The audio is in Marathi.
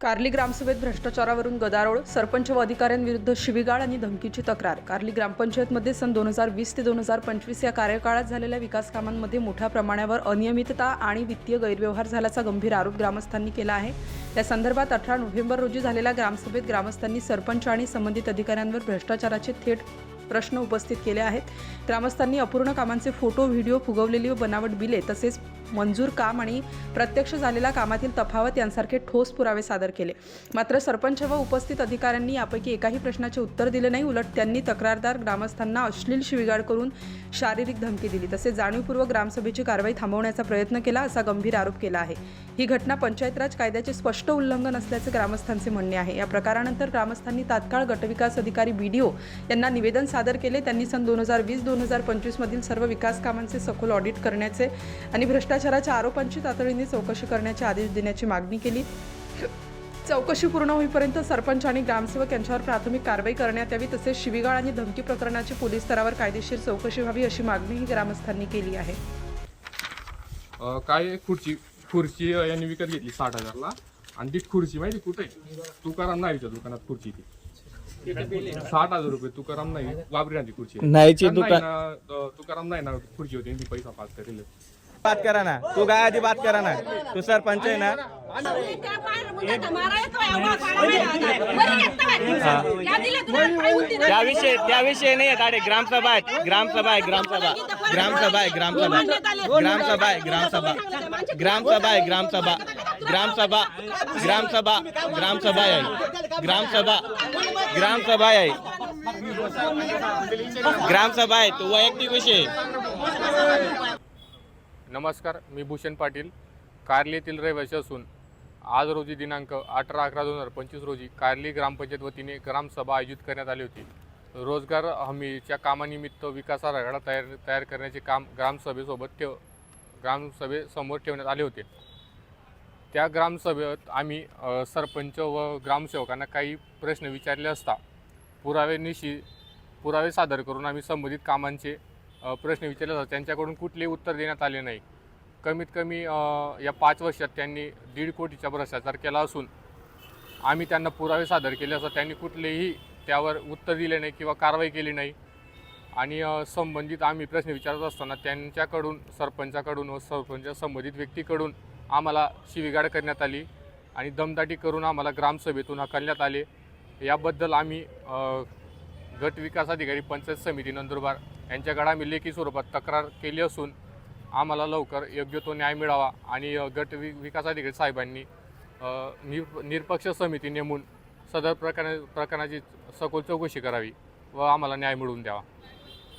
कार्ली ग्रामसभेत भ्रष्टाचारावरून गदारोळ सरपंच व अधिकाऱ्यांविरुद्ध शिवीगाळ आणि धमकीची तक्रार. कार्ली ग्रामपंचायतमध्ये सन दोन हजार वीस ते दोन हजार पंचवीस या कार्यकाळात झालेल्या विकास कामांमध्ये मोठ्या प्रमाणावर अनियमितता आणि वित्तीय गैरव्यवहार झाल्याचा गंभीर आरोप ग्रामस्थांनी केला आहे. या संदर्भात अठरा नोव्हेंबर रोजी झालेल्या ग्रामसभेत ग्रामस्थांनी सरपंच आणि संबंधित अधिकाऱ्यांवर भ्रष्टाचाराचे थेट प्रश्न उपस्थित केले आहेत. ग्रामस्थांनी अपूर्ण कामांचे फोटो व्हिडिओ फुगवलेली व बनावट बिले तसेच मंजूर काम आणि प्रत्यक्ष झालेल्या कामातील तफावत यांसारखे ठोस पुरावे सादर केले. मात्र सरपंच व उपस्थित अधिकाऱ्यांनी यापैकी एकाही प्रश्नाचे उत्तर दिले नाही. उलट त्यांनी तक्रारदार ग्रामस्थांना अश्लील शिविगाड करून शारीरिक धमकी दिली. तसेच जाणीवपूर्वक ग्रामसभेची कारवाई थांबवण्याचा प्रयत्न केला असा गंभीर आरोप केला आहे. ही घटना पंचायत राज कायद्याचे स्पष्ट उल्लंघन असल्याचे ग्रामस्थांचे म्हणणे आहे. या प्रकारानंतर ग्रामस्थांनी तात्काळ गटविकास अधिकारी बीडीओ यांना निवेदन सादर केले. त्यांनी सन दोन हजार वीस दोन हजार पंचवीसमधील सर्व विकास कामांचे सखोल ऑडिट करण्याचे आणि भ्रष्टाचार भ्रष्टाचाराच्या आरोपांची तातडीने चौकशी करण्याचे आदेश देण्याची मागणी केली. चौकशी पूर्ण होईपर्यंत सरपंच आणि ग्रामसेवक यांच्यावर प्राथमिक कारवाई करण्यात यावी तसेच शिवीगाळ आणि धमकी प्रकरणाची पोलीस स्तरावर कायदेशीर चौकशी व्हावी अशी मागणीही ग्रामस्थांनी केली आहे. काय खुर्ची खुर्ची यांनी विकत घेतली साठ हजारला. आणि ती खुर्ची माहिती कुठे आहे? तुकाराम नाईच्या दुकानात खुर्ची ती. साठ हजार रुपये तुकाराम नाही वापरी ती खुर्ची दुकान तुकाराम नाही ना खुर्ची होती पैसा पास करेल बात करा ना. तू काय आधी बात करा ना. तू सरपंच आहे ना. त्याविषयी त्याविषयी नाही गाडी ग्रामसभा आहे ग्रामसभा आहे ग्रामसभा. ग्रामसभा आहे ग्रामसभा. ग्रामसभा आहे ग्रामसभा. ग्रामसभा आहे ग्रामसभा. ग्रामसभा. ग्रामसभा. ग्रामसभा आहे. ग्रामसभा. ग्रामसभा आहे. ग्रामसभा आहे. तो वैयक्तिक विषय नमस्कार मी भूषण पाटील. कार्ली येथील रहिवासी असून आज रोजी दिनांक अठरा अकरा दोन हजार पंचवीस रोजी कार्ली ग्रामपंचायत वतीने ग्रामसभा आयोजित करण्यात आली होती. रोजगार हमीच्या कामानिमित्त विकास आराखडा तयार तयार करण्याचे काम ग्रामसभेसोबत ठेव ग्रामसभेसमोर ठेवण्यात आले होते. त्या ग्रामसभेत आम्ही सरपंच व ग्रामसेवकांना काही प्रश्न विचारले असता पुराव्यानिशी पुरावे सादर करून आम्ही संबंधित कामांचे प्रश्न विचारले असता त्यांच्याकडून कुठलेही उत्तर देण्यात आले नाही. कमीत कमी या पाच वर्षात त्यांनी दीड कोटीचा भ्रष्टाचार केला असून आम्ही त्यांना पुरावे सादर केले असता त्यांनी कुठलेही त्यावर उत्तर दिले नाही किंवा कारवाई केली नाही. आणि संबंधित आम्ही प्रश्न विचारत असताना त्यांच्याकडून सरपंचाकडून व सरपंच संबंधित व्यक्तीकडून आम्हाला शिवीगाड करण्यात आली आणि दमदाटी करून आम्हाला ग्रामसभेतून हकलण्यात आले. याबद्दल आम्ही गट विकास अधिकारी पंचायत समिती नंदुरबार यांच्याकडे आम्ही लेखी स्वरूपात तक्रार केली असून आम्हाला लवकर योग्य तो न्याय मिळावा आणि गट वि विकास अधिकारी साहेबांनी निर निरपक्ष समिती नेमून सदर प्रकरण प्रकरणाची सखोल चौकशी करावी व आम्हाला न्याय मिळवून द्यावा.